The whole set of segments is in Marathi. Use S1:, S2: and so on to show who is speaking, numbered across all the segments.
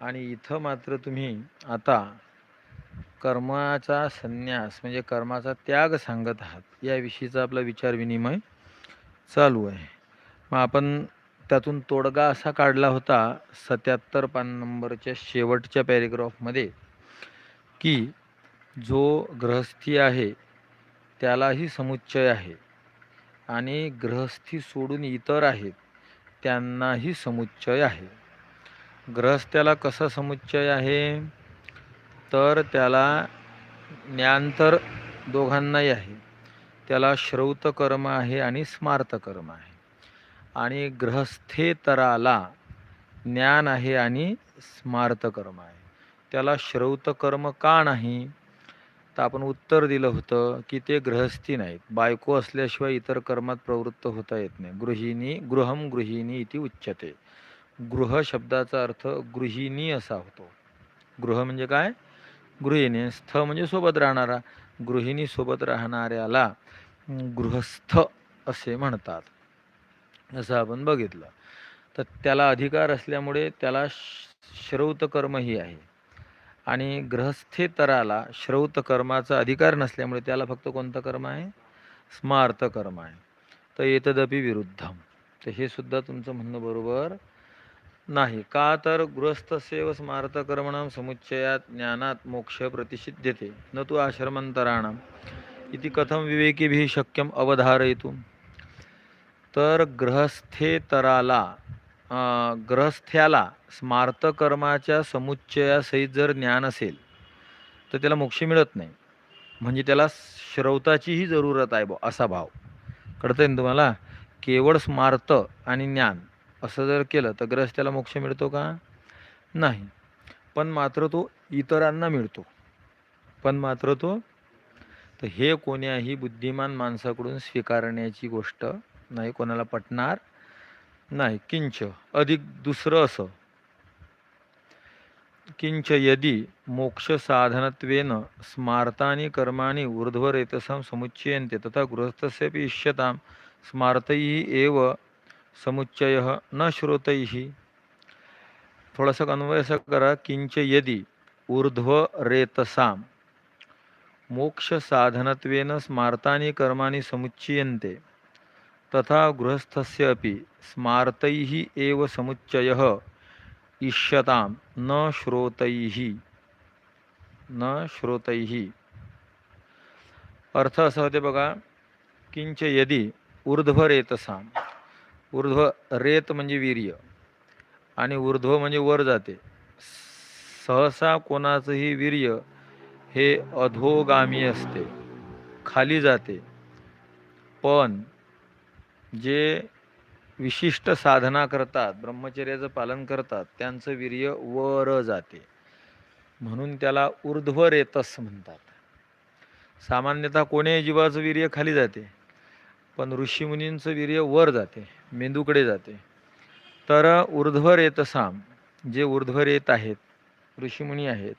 S1: आणि इथं मात्र तुम्ही आता कर्माचा संन्यास म्हणजे कर्माचा त्याग सांगत आहात याविषयीचा आपला विचार विनिमय चालू आहे. मग आपण त्यातून तोडगा असा काढला होता सत्याहत्तर पान नंबरच्या शेवटच्या पॅरेग्राफमध्ये की जो ग्रहस्थी आहे त्यालाही समुच्चय आहे. आणि ग्रहस्थी सोडून इतर आहेत त्यांनाही समुच्चय आहे. ग्रहस्थ्याला कसा समुच्चय आहे? तर त्याला ज्ञान तर दोघांनाही आहे. त्याला श्रौत कर्म आहे आणि स्मार्त कर्म आहे. आणि ग्रहस्थेतराला ज्ञान आहे आणि स्मार्त कर्म आहे. त्याला श्रौत कर्म का नाही? तर आपण उत्तर दिलं होतं की ते गृहस्थी नाहीत. बायको असल्याशिवाय इतर कर्मात प्रवृत्त होता येत नाही. गृहिणी गृहम गृहिणी इति उच्यते. गृह शब्दाचा अर्थ गृहिणी असा होतो. गृह म्हणजे काय? गृहिणी. स्थ म्हणजे सोबत राहणारा. गृहिणी सोबत राहणाऱ्याला गृहस्थ असे म्हणतात. असं आपण बघितलं तर त्याला अधिकार असल्यामुळे त्याला श्रौत कर्मही आहे. आणि ग्रहस्थेतराला श्रौत कर्माचा अधिकार नसल्यामुळे त्याला फक्त कोणतं कर्म आहे? स्मार्त कर्म आहे. तर येतदपि विरुद्धम. तर हे सुद्धा तुमचं म्हणणं बरोबर नाही. का तर गृहस्थसेव स्मार्त कर्मणाम समुच्चयात ज्ञानात मोक्ष प्रतिषिध्यते न तू आश्रमंतराणाम इति कथम विवेकीभिः शक्यम अवधारयितु? तर ग्रहस्थेतराला ग्रहस्थ्याला स्मार्तकर्माच्या समुच्चयासहित जर ज्ञान असेल तर त्याला मोक्ष मिळत नाही. म्हणजे त्याला श्रौताचीही जरूरत आहे बा असा भाव. कळतं ना तुम्हाला? केवळ स्मार्त आणि ज्ञान. असं जर केलं तर ग्रहस्थ्याला मोक्ष मिळतो का? नाही. पण मात्र तो इतरांना मिळतो. पण मात्र तो तर हे कोण्याही बुद्धिमान माणसाकडून स्वीकारण्याची गोष्ट नाही कोणाला पटणार नाही. किंच अधिक दुसरं असं. किंच यदि मोक्ष साधनत्वेन स्मार्तानि कर्माणि ऊर्ध्वरेतसां समुच्चयन्ते तथा गृहस्थस्यपि इष्यतां स्मार्तैः एव समुच्चयः न श्रोतैः। थोडंसं अन्वय असं करा किंच यदि ऊर्ध्वरेतसां मोक्ष साधनत्वेन स्मार्तानि कर्माणि समुच्यन्ते तथा गृहस्थस्य अपि स्मार्तैः एव समुच्चयः इष्यतां न श्रोतैः। न श्रोतैः। अर्थ असा होते बघा किंच यदि ऊर्ध्वरेतसाम। ऊर्ध्व रेत म्हणजे वीर्य आणि ऊर्ध्व म्हणजे वर जाते. सहसा कोणाचंही वीर्य हे अधोगामी असते. खाली जाते. पण जे विशिष्ट साधना करतात ब्रह्मचर्याचं पालन करतात त्यांचं वीर्य वर जाते. म्हणून त्याला ऊर्ध्व रेतस म्हणतात. सामान्यतः कोणी जीवाचं वीर्य खाली जाते. पण ऋषीमुनींचं वीर्य वर जाते मेंदूकडे जाते. तर ऊर्ध्वरेतसाम जे ऊर्ध्वरेत आहेत ऋषीमुनी आहेत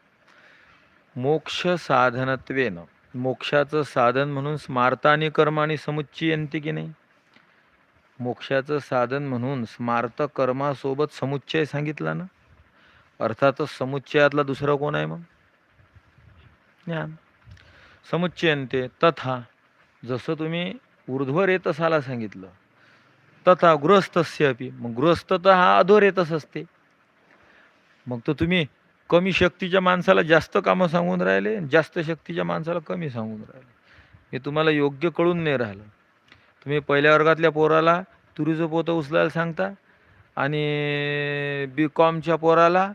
S1: मोक्ष साधनत्वेनं मोक्षाचं साधन म्हणून स्मार्तानी समुच्ची समुच्चयंती की नाही? मोक्षाचं साधन म्हणून स्मार्त कर्मासोबत समुच्चय सांगितला ना? अर्थातच समुच्चयातला दुसरा कोण आहे मग? ज्ञान. समुच्चयंते तथा जसं तुम्ही ऊर्ध्वरेतसाला सांगितलं. तथा गृहस्थस्य अपि मग गृहस्थ तर हा अधोरेतस असते. मग तर तुम्ही कमी शक्तीच्या माणसाला जास्त कामं सांगून राहिले जास्त शक्तीच्या माणसाला कमी सांगून राहिले. हे तुम्हाला योग्य कळून नाही राहिलं. तुम्ही पहिल्या वर्गातल्या पोराला तुरीचं पोतं उचलायला सांगता आणि बी कॉमच्या पोराला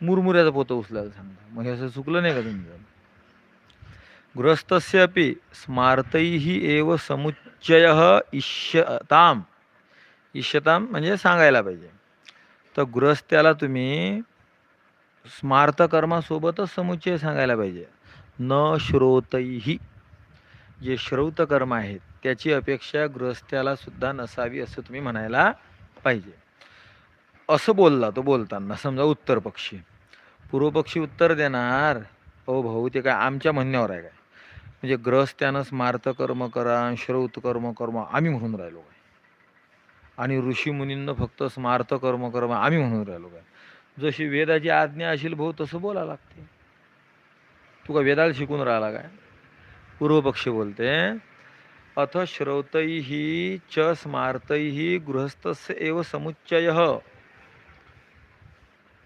S1: मुरमुऱ्याचं पोतं उचलायला सांगता. मग हे असं चुकलं नाही का तुम्ही गृहस्थस्य अपि स्मार्तैः एव समुच्चय इष्यताम इष्यताम म्हणजे सांगायला पाहिजे. तर गृहस्थ्याला तुम्ही स्मार्त कर्मासोबतच समुच्चय सांगायला पाहिजे. न श्रोतैही जे श्रौत कर्म आहेत त्याची अपेक्षा गृहस्थ्याला सुद्धा नसावी असं तुम्ही म्हणायला पाहिजे. असं बोलला तो बोलताना समजा उत्तर पक्षी. पूर्वपक्षी उत्तर देणार अहो भाऊ ते काय आमच्या म्हणण्यावर आहे काय? म्हणजे ग्रहस्थ्यानं स्मार्त कर्म करा श्रौत कर्म कर्म आम्ही म्हणून राहिलो काय आणि ऋषीमुनींना फक्त स्मार्त कर्म कर्म आम्ही म्हणून राहिलो काय जशी वेदाची आज्ञा असेल भाऊ तसं बोला लागते. तू का वेदाला शिकून राहिला काय? पूर्वपक्षी बोलते अथ श्रौतैः च स्मार्तैः गृहस्थस्य एव समुच्चय।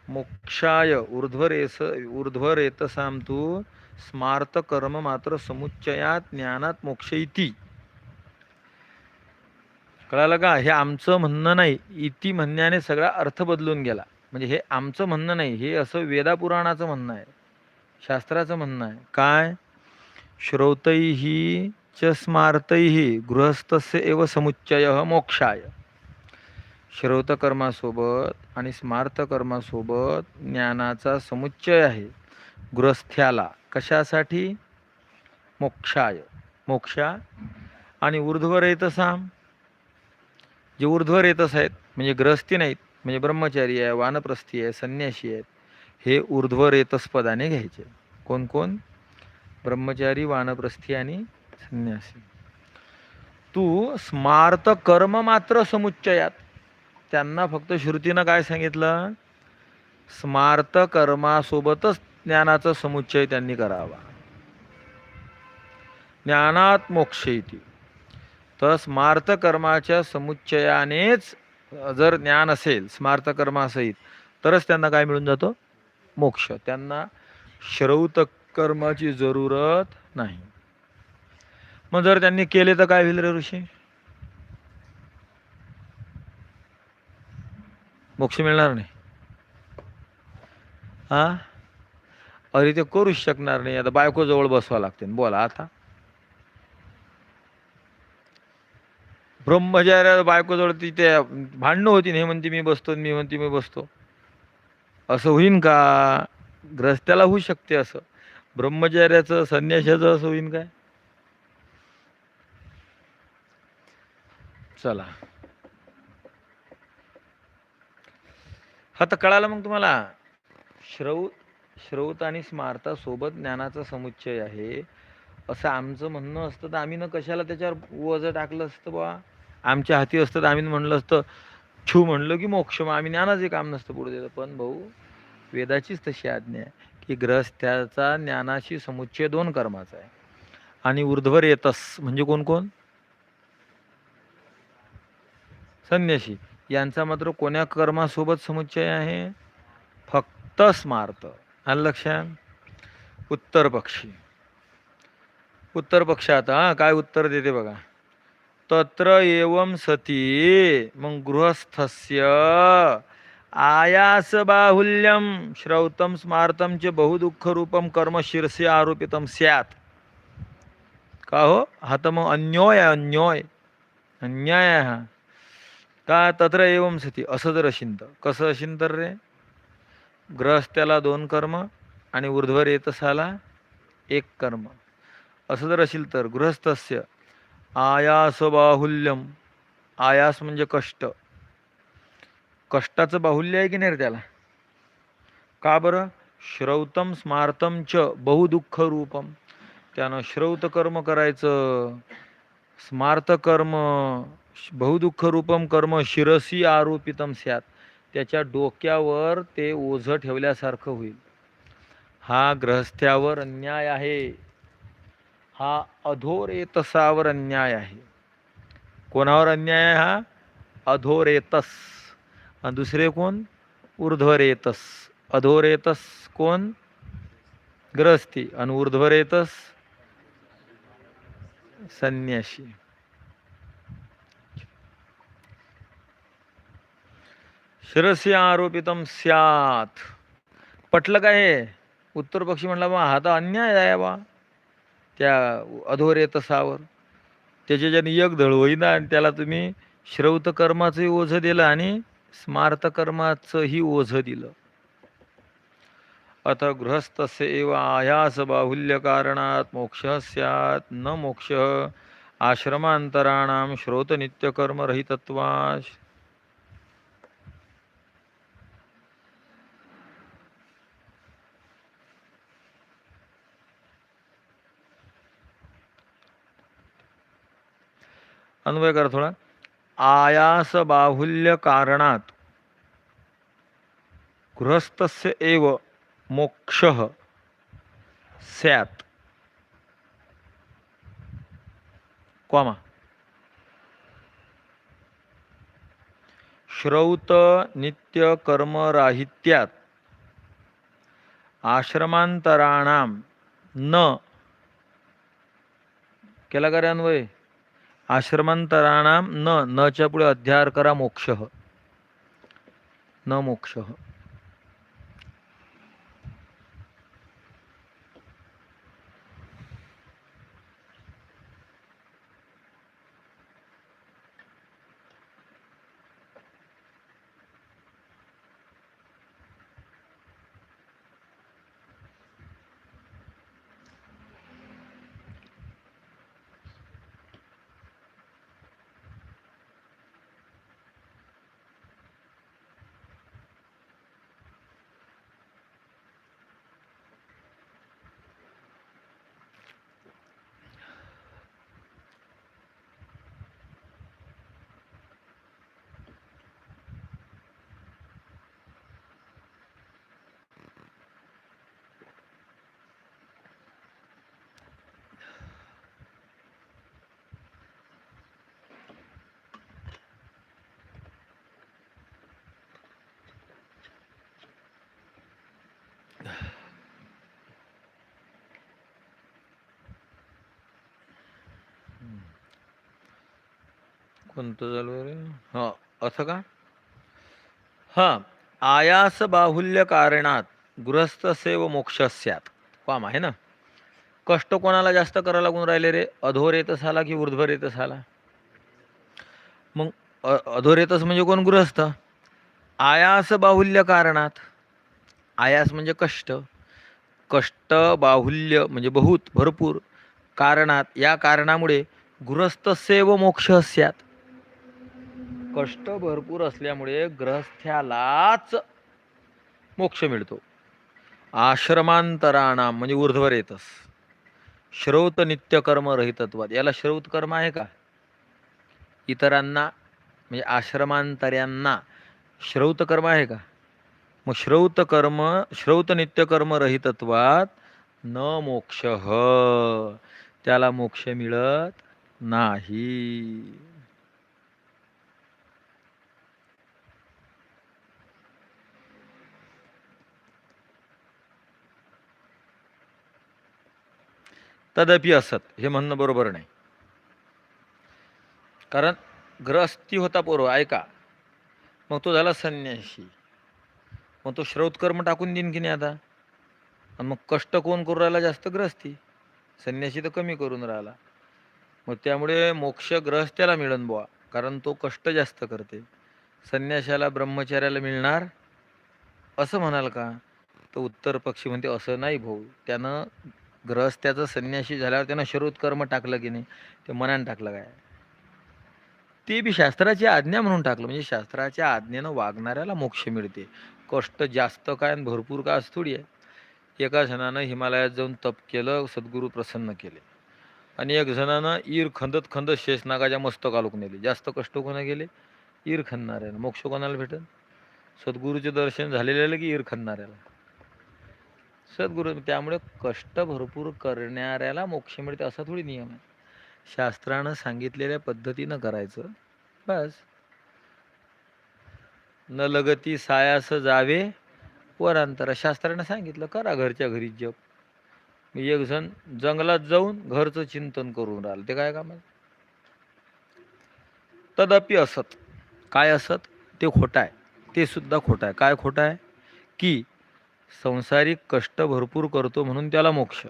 S1: मोक्षाय ऊर्ध्वरेस ऊर्ध्वरेतसाम तू स्मार्त कर्म मात्र समुच्चयात ज्ञानात मोक्ष इति कळालं का? हे आमचं म्हणणं नाही. इति म्हणण्याने सगळा अर्थ बदलून गेला. म्हणजे हे आमचं म्हणणं नाही. हे असं वेदापुराणाचं म्हणणं आहे. शास्त्राचं म्हणणं आहे. काय? श्रौतैः च स्मार्तैः गृहस्थस्य एव समुच्चय मोक्षाय. श्रोतकर्मासोबत आणि स्मार्तकर्मासोबत ज्ञानाचा समुच्चय आहे. गृहस्थ्याला. कशासाठी? मोक्षाय. मोक्षा आणि ऊर्ध्वर येतसाम जे ऊर्ध्वर येतस आहेत म्हणजे ग्रहस्थी नाहीत म्हणजे ब्रह्मचारी आहे वानप्रस्थी आहे संन्याशी आहेत हे ऊर्ध्वर येतस पदाने घ्यायचे. कोण कोण? ब्रह्मचारी वानप्रस्थी आणि संन्यासी. तू स्मार्त कर्म मात्र समुच्चयात. त्यांना फक्त श्रुतीनं काय सांगितलं? स्मार्त कर्मासोबतच ज्ञानाचा समुच्चय त्यांनी करावा. ज्ञानात मोक्ष येते तर स्मार्त कर्माच्या समुच्चयानेच जर ज्ञान असेल स्मार्त कर्मासहित तरच त्यांना काय मिळून जातो? मोक्ष. त्यांना श्रौत कर्माची जरूरत नाही. मग जर त्यांनी केले तर काय होईल रे ऋषी? मोक्ष मिळणार नाही. हा अरे ते करूच शकणार नाही. आता बायको जवळ बसवा लागते बोला आता. ब्रह्मचार्या बायको जवळ तिथे भांडणं होती हे म्हणते मी बसतो मी म्हणते मी बसतो. असं होईन का? ग्रस्त्याला होऊ शकते असं. ब्रह्मचार्याचं संन्याशाचं असं होईन काय? चला. हा तर कळालं मग तुम्हाला? श्रौ श्रौत आणि स्मार्तासोबत ज्ञानाचा समुच्चय आहे. असं आमचं म्हणणं असतं तर आम्ही न कशाला त्याच्यावर वजं टाकलं असतं बा आमच्या हाती असतं तर आम्ही म्हणलं असतं छू म्हणलं की मोक्ष. मग आम्ही ज्ञानाचे काम नसतं पुढे देतं. पण भाऊ वेदाचीच तशी आज्ञा आहे की ग्रहस्थ्याचा ज्ञानाशी समुच्चय दोन कर्माचा आहे. आणि ऊर्ध्वर येतस म्हणजे कोण कोण? संन्याशी. यांचा मात्र कोण्या कर्मासोबत समुच्चय आहे? फक्त स्मार्त. आलं लक्षात उत्तर पक्षी. उत्तर पक्षात हा काय उत्तर देते बघा. तत्र एवं सती मग गृहस्थस्य आयास बाहुल्यम श्रौतम स्मार्तम च बहुदुःख रूपम कर्म शिरसे आरोपितम स्यात. का हो? हा तर मग अन्योय आहे अन्योय. अन्याय. आहे हा का? तत्र एवं सती असं जर अशिंत कसं अशिन रे? ग्रहस्थ्याला दोन कर्म आणि ऊर्ध्वर येतसाला एक कर्म. असं जर असेल तर गृहस्थस्य आयास बाहुल्यम. आयास म्हणजे कष्ट. कष्टाचं बाहुल्य आहे की नाही रे त्याला? का बरं? श्रौतम स्मार्तम च बहुदुःख रूपम. त्यानं श्रौत कर्म करायचं. स्मार्त कर्म बहुदुःख रूपम कर्म शिरसी आरोपितम स्यात. त्याच्या डोक्यावर ते ओझं ठेवल्यासारखं होईल. हा ग्रहस्थ्यावर अन्याय आहे. हा अधोरेतसावर अन्याय आहे. कोणावर अन्याय आहे हा? अधोरेतस. आणि दुसरे कोण? ऊर्ध्वरेतस. अधोरेतस कोण? ग्रहस्थी. आणि ऊर्ध्वरेतस संन्याशी. शिरसी आरोपितम स्यात. पटलं काय हे? उत्तर पक्षी म्हणला बा हा तर अन्याय आहे बा. त्या अधोरेतसावर. त्याच्या ज्याने एक धळ होईना आणि त्याला तुम्ही श्रौत कर्माचंही ओझं दिलं आणि स्मार्त कर्माचंही ओझं दिलं. अथ गृहस्थस्य एव आयास बाहुल्य कारणात मोक्ष स्यात् न मोक्ष आश्रमांतराणाम श्रोत अन्वय करा थोडा. आयास बाहुल्य कारणात गृहस्थस्य एव मोक्ष स्यात्. क्वामा श्रौत नित्य कर्मराहित्यात आश्रमांतराणाम न. केला का अन्वय? आश्रमांतराणाम न नच्या पुढे अध्यार करा मोक्ष. न मोक्ष. कोणतं चालू आहे रे. हां असं का? हां आयास बाहुल्य कारणात गृहस्थ सेव मोक्ष स्यात. काम आहे ना? कष्ट कोणाला जास्त करावं लागून राहिले रे? अधोर येतच आला की ऊर्ध्वर येतच आला? मग अ- अधोर येतच म्हणजे कोण गृहस्थ? आयास बाहुल्य कारणात. आयास म्हणजे कष्ट. कष्ट बाहुल्य म्हणजे बहुत भरपूर कारणात. या कारणामुळे गृहस्थ सेव मोक्ष स्यात. कष्ट भरपूर असल्यामुळे ग्रहस्थ्यालाच मोक्ष मिळतो. आश्रमांतराणाम म्हणजे ऊर्ध्वर येतस श्रौत नित्य कर्म रहितत्वात. याला श्रौत कर्म आहे का? इतरांना म्हणजे आश्रमांतर्यांना श्रौत कर्म आहे का? मग श्रौत कर्म श्रौत नित्य कर्म रहितत्वात न मोक्ष. त्याला मोक्ष मिळत नाही. तदपि असत. हे म्हणणं बरोबर नाही. कारण ग्रहस्थी होता पूर्व ऐका. मग तो झाला संन्याशी. मग तो श्रौतकर्म टाकून देईन की नाही आता? आणि मग कष्ट कोण करू राहिला? जास्त ग्रहस्थी संन्याशी तर कमी करून राहिला. मग त्यामुळे मोक्ष ग्रहस्थ्याला मिळन बुवा. कारण तो कष्ट जास्त करते. संन्याशाला ब्रह्मचार्याला मिळणार? असं म्हणाल का? तर उत्तर पक्षी म्हणते असं नाही भाऊ. त्यानं ग्रहस्थ्याचं संन्याशी झाल्यावर त्यानं शरोत्कर्म टाकलं की नाही ते मनानं टाकलं काय? ते बी शास्त्राची आज्ञा म्हणून टाकलं. म्हणजे शास्त्राच्या आज्ञेनं वागणाऱ्याला मोक्ष मिळते. कष्ट जास्त काय आणि भरपूर काय असं थोडी आहे. एका जणानं हिमालयात जाऊन तप केलं सद्गुरू प्रसन्न केले. आणि एक जणानं ईर खंदत खंदत शेषनागाच्या मस्तकालोक नेले. जास्त कष्ट कोणा गेले ईर खणणाऱ्याला मोक्ष कोणाला भेटल सद्गुरूचे दर्शन झालेलं की ईर खणणाऱ्याला सद्गुरु त्यामुळे कष्ट भरपूर करणाऱ्याला मोक्ष मिळते असा थोडी नियम आहे. शास्त्रानं सांगितलेल्या पद्धतीनं करायचं. बस. न लगती सायास जावे वरांतर. शास्त्रानं सांगितलं करा घरच्या घरी जप. मी एक जण जंगलात जाऊन घरचं चिंतन करून राहिलं. ते काय काम आहे? तदपि असत. काय असत? ते खोटं आहे. ते सुद्धा खोटं आहे. काय खोटं आहे? की संसारिक कष्ट भरपूर करतो म्हणून त्याला मोक्ष.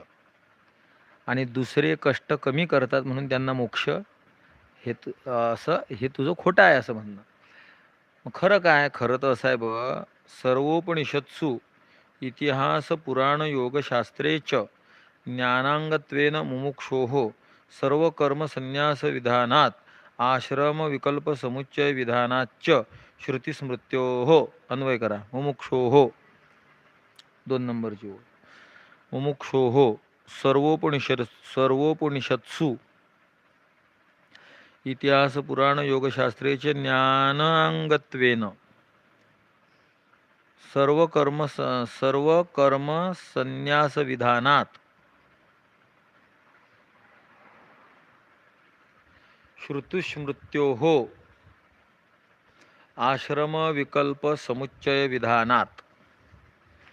S1: आणि दुसरे कष्ट कमी करतात म्हणून त्यांना मोक्ष. हे तु असं हे तुझं खोटं आहे असं म्हणणं. मग खरं काय? खरं तर असं आहे बघ सर्वोपनिषत्सु इतिहास पुराण योगशास्त्रे च ज्ञानांगत्वेन मुमुक्षोः सर्व कर्म संन्यास विधानात आश्रम विकल्प समुच्चय विधानाच्च श्रुतिस्मृत्योः अन्वय करा. मुमुक्षोः दोन नंबरची ओळ. मुमुक्षोः हो, सर्वोपनिषद सर्वोपनिषत्सु. इतिहास पुराण योगशास्त्रेचे ज्ञानांगत्वेन. सर्व कर्म स- सर्व कर्म संन्यास विधानात श्रुतुस्मृत्यो हो आश्रम विकल्प समुच्चय विधानात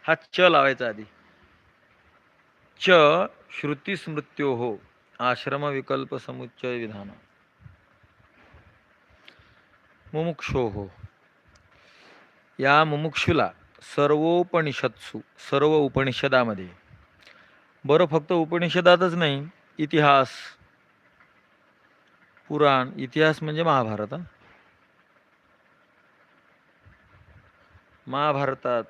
S1: हा च लावायचा आधी. च श्रुती स्मृत्यो हो आश्रम विकल्प समुच्चय विधान. मुमुक्षो हो. या मुमुक्षुला सर्वोपनिषत्सु सर्व उपनिषदामध्ये. बरं फक्त उपनिषदातच नाही इतिहास पुराण इतिहास म्हणजे महाभारत महाभारतात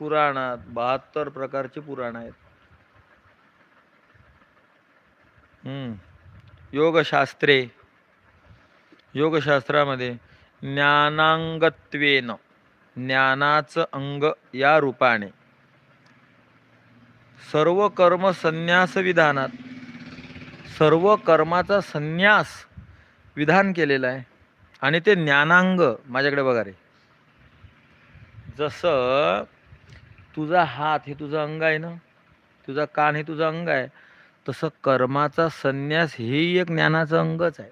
S1: पुराणात बहात्तर प्रकारचे पुराण आहेत. हम्म. योगशास्त्रे योगशास्त्रामध्ये ज्ञानांगत्वेन ज्ञानाचं अंग या रूपाने. सर्व कर्म संन्यास विधानात सर्व कर्माचा संन्यास विधान केलेलं आहे आणि ते ज्ञानांग माझ्याकडे बघा रे. जसं तुझा हात हे तुझं अंग आहे ना? तुझा कान हे तुझं अंग आहे. तसं कर्माचा संन्यास हेही एक ज्ञानाचं अंगच आहे.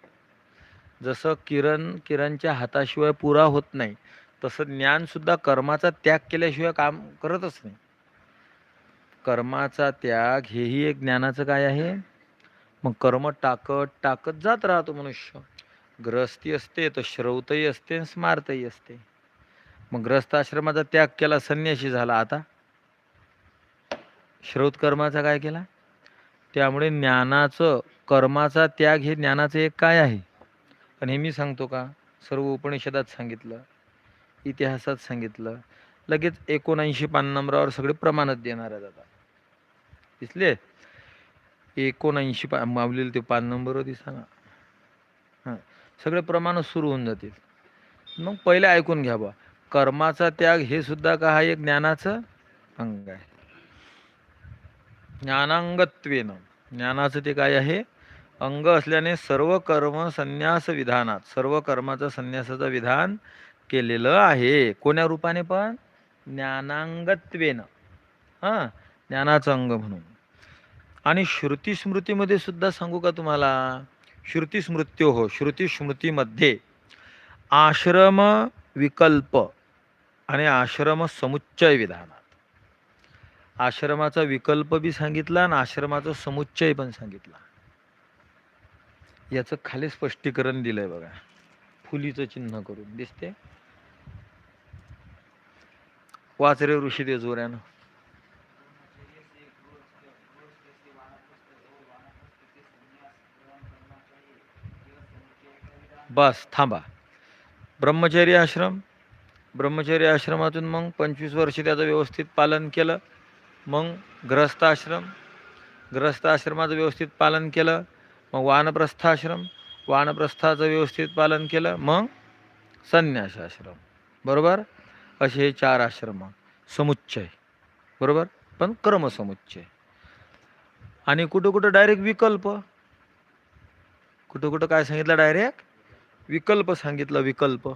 S1: जसं किरण किरणच्या हाताशिवाय पुरा होत नाही तसं ज्ञानसुद्धा कर्माचा त्याग केल्याशिवाय काम करतच नाही. कर्माचा त्याग हेही एक ज्ञानाचं काय आहे? मग कर्म टाकत टाकत जात राहतो मनुष्य. ग्रहस्थी असते तर श्रौतही असते आणि स्मारतही असते. मग ग्रस्त आश्रमाचा त्याग केला संन्याशी झाला. आता श्रौत कर्माचा काय केला? त्यामुळे ज्ञानाचं कर्माचा त्याग हे ज्ञानाचं एक काय आहे? आणि हे मी सांगतो का? सर्व उपनिषदात सांगितलं इतिहासात सांगितलं. लगेच एकोणऐंशी पान नंबरावर सगळे प्रमाणच देणार आहेत आता. दिसले? एकोणऐंशी पा मावलेलं ते पान नंबरवर दिसा सांगा हां. सगळे प्रमाणच सुरू होऊन जातील. मग पहिले ऐकून घ्या बा कर्माचा त्याग हे सुद्धा का हा एक ज्ञानाचं अंग आहे? ज्ञानांगत्वेनं. ज्ञानाचं ते काय आहे? अंग असल्याने सर्व कर्म संन्यास विधानात सर्व कर्माचं संन्यासाचं विधान केलेलं आहे. कोण्या रूपाने पण? ज्ञानांगत्वेनं. हां? ज्ञानाचं अंग म्हणून. आणि श्रुती स्मृतीमध्ये सुद्धा सांगू का तुम्हाला? श्रुतीस्मृत्यो हो श्रुती स्मृतीमध्ये आश्रम विकल्प आणि आश्रम समुच्चय विधानात. आश्रमाचा विकल्प बी सांगितला आणि आश्रमाचा समुच्चय पण सांगितला. याचं खाली स्पष्टीकरण दिलंय बघा. फुलीचं चिन्ह करून दिसते. वाच रे ऋषी दे जोऱ्यानं. बस थांबा. ब्रह्मचर्य आश्रम ब्रह्मचर्य आश्रमातून मग पंचवीस वर्ष त्याचं व्यवस्थित पालन केलं. मग ग्रहस्थ आश्रम ग्रहस्थ आश्रमाचं व्यवस्थित पालन केलं. मग वानप्रस्थ आश्रम वानप्रस्थाचं व्यवस्थित पालन केलं. मग संन्यास आश्रम. बरोबर? असे हे चार आश्रम समुच्चय. बरोबर? पण क्रमसमुच्चय आणि कुठं कुठं डायरेक्ट विकल्प? कुठं कुठं काय सांगितलं? डायरेक्ट विकल्प सांगितलं विकल्प.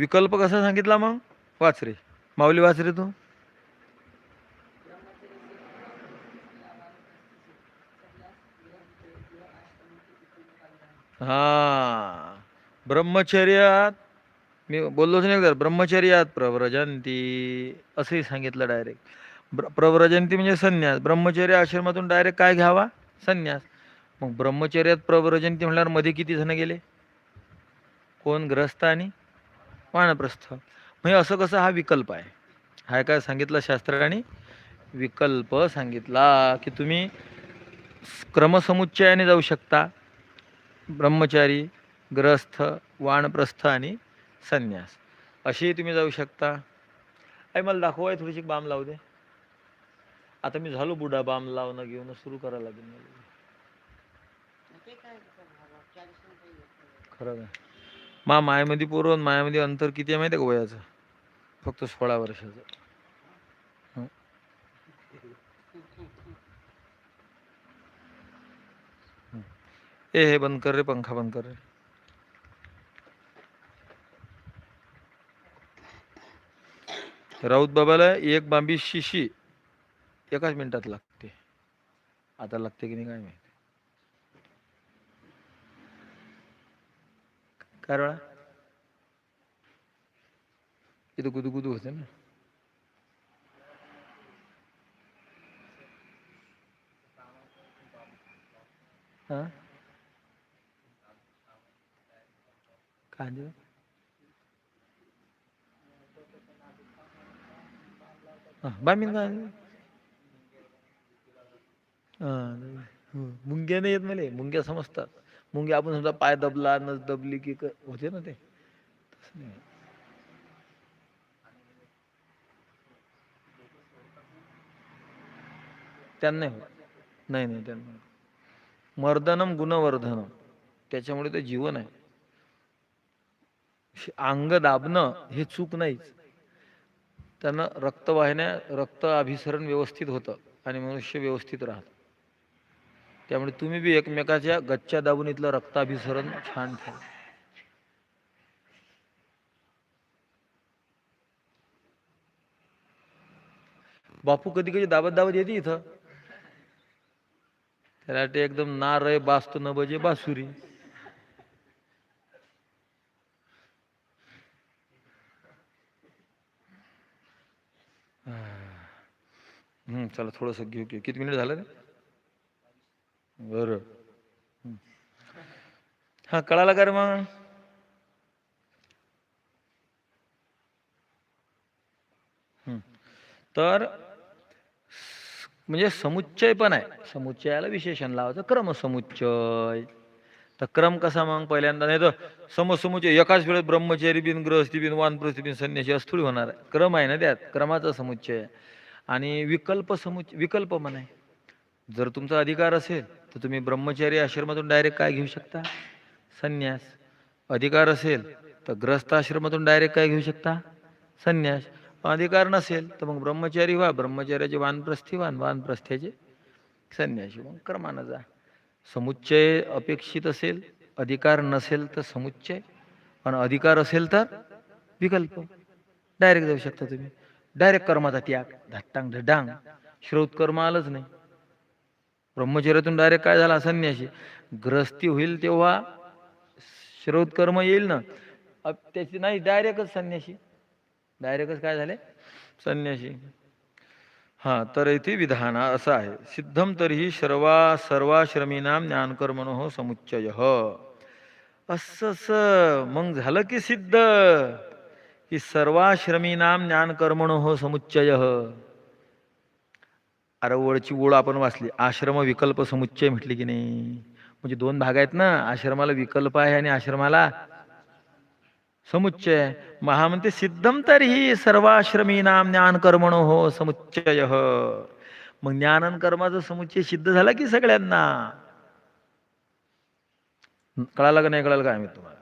S1: विकल्प कसा सांगितला मग? वाच रे माऊली वाच रे तू? हा. ब्रह्मचर्यात मी बोललोच नाही तर ब्रह्मचर्यात प्रव्रजंती असंही सांगितलं डायरेक्ट ब्र प्रव्रजंती म्हणजे संन्यास. ब्रह्मचर्य आश्रमातून डायरेक्ट काय घ्यावा? संन्यास. मग ब्रह्मचर्यात प्रव्रजंती म्हणल्यावर मध्ये किती जण गेले? कोण? ग्रस्त आणि वानप्रस्थ. म्हणजे असं कसं हा विकल्प आहे? हा काय सांगितलं शास्त्राने विकल्प सांगितला की तुम्ही क्रमसमुच्चयाने जाऊ शकता. ब्रह्मचारी ग्रस्थ वानप्रस्थ आणि संन्यास. असेही तुम्ही जाऊ शकता. आई मला दाखवाय थोडीशी बाम लावू दे. आता मी झालो बुडा बाम लावणं घेऊन सुरू करायला लागेल. खरं काय मा मायामध्ये पोरं मायामध्ये अंतर किती आहे माहिती आहे का वयाचं? फक्त सोळा वर्षाचं. हो. ए हे बंद कर रे पंखा बंद कर रे. राऊत बाबाला एक बांबी शिशी एकाच मिनिटात लागते. आता लागते की नाही काय माहिती? काय वेळा इथं गुदू गुदू होते ना हा कांदे हा बामीन का मुंग्या नाही मुंगी आपण समजा पाय दबला नस दबली की होते ना ते? तसं नाही. त्यांना नाही होत. नाही नाही त्यांना मर्दनम गुणवर्धनम. त्याच्यामुळे ते जीवन आहे. श- अंग दाबणं हे चूक नाहीच. त्यांना रक्तवाहिन्या रक्त अभिसरण व्यवस्थित होतं आणि मनुष्य व्यवस्थित राहतं. त्यामुळे तुम्ही बी एकमेकाच्या गच्च्या दाबून इथलं रक्ताभिसरण छान ठेवा. बापू कधी कधी दाबत दाबत येते इथं. त्याला ते एकदम ना रय बासतो न बजे बासुरी. हम्म चला थोडस घेऊ घेऊ. किती मिनिट झालं रे? बर. हा कळाला का रे मग? हम्म. तर म्हणजे समुच्चय पण आहे. समुच्चयाला विशेषण लावायचं क्रम समुच्चय तर क्रम कसा मग पहिल्यांदा? नाही तर समसमुच्चय एकाच वेळेस ब्रह्मचारी बिन ग्रहस्थी बिन वानप्रस्थी बिन संन्यासी असं होणार आहे. क्रम आहे ना त्यात क्रमाचा समुच्चय. आणि विकल्प समुच्चय विकल्प म्हणाय जर तुमचा अधिकार असेल तर तुम्ही ब्रह्मचारी आश्रमातून डायरेक्ट काय घेऊ शकता? संन्यास. अधिकार असेल तर ग्रस्त आश्रमातून डायरेक्ट काय घेऊ शकता? संन्यास. अधिकार नसेल तर मग ब्रह्मचारी व्हा. ब्रह्मचार्याचे वानप्रस्थी वान वानप्रस्थ्याचे संन्यासी मग क्रमानं जा. समुच्चय अपेक्षित असेल अधिकार नसेल तर समुच्चय. आणि अधिकार असेल तर विकल्प. डायरेक्ट जाऊ शकता तुम्ही. डायरेक्ट कर्माचा त्याग. धट्टांग ढडांग श्रौत कर्म आलंच नाही. ब्रह्मचर्यातून डायरेक्ट काय झाला? संन्याशी. ग्रस्ती होईल तेव्हा श्रोतकर्म येईल ना? त्याची नाही डायरेक्टच संन्याशी. डायरेक्टच काय झाले? संन्याशी. हा तर इथे विधान असं आहे. सिद्धम तरीही सर्वा सर्वाश्रमीनाम ज्ञानकर्मणो समुच्चय. असं असं. मग झालं की सिद्ध. की सर्वाश्रमीनाम ज्ञानकर्मणो समुच्चय. अरवळची ओळ आपण वाचली. आश्रम विकल्प समुच्चय म्हटले की नाही? म्हणजे दोन भाग आहेत ना. आश्रमाला विकल्प आहे आणि आश्रमाला समुच्चय. महा म्हणते सिद्धम तरीही सर्वाश्रमीनाम ज्ञान कर्मणो हो समुच्चय. मग ज्ञान कर्माचं कर्माचा समुच्चय सिद्ध झाला की सगळ्यांना? कळालं का नाही? कळालं काय मी तुम्हाला?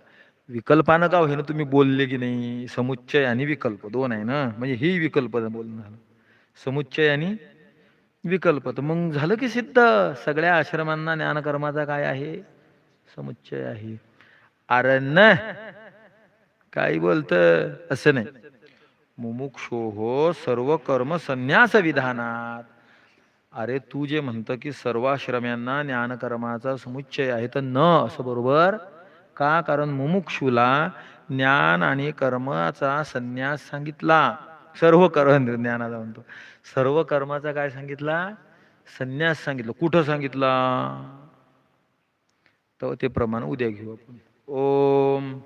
S1: विकल्पानं का होईना तुम्ही बोलले की नाही? समुच्चय आणि विकल्प दोन आहे ना? म्हणजे ही विकल्प बोलणं झालं. समुच्चय आणि विकल्प. तर मग झालं की सिद्ध. सगळ्या आश्रमांना ज्ञानकर्माचा काय आहे? समुच्चय आहे. अरे न काही बोलत? असं नाही. मुमुक्षो हो सर्व कर्म संन्यास विधानात. अरे तू जे म्हणतं की सर्वाश्रम्यांना ज्ञानकर्माचा समुच्चय आहे तर न असं बरोबर? का? कारण मुमुक्षुला ज्ञान आणि कर्माचा संन्यास सांगितला. सर्व कर्म ज्ञानाचा म्हणतो. सर्व कर्माचा काय सांगितला? संन्यास सांगितलं. कुठं सांगितला? तर ते प्रमाण उद्या घेऊ आपण. ओम.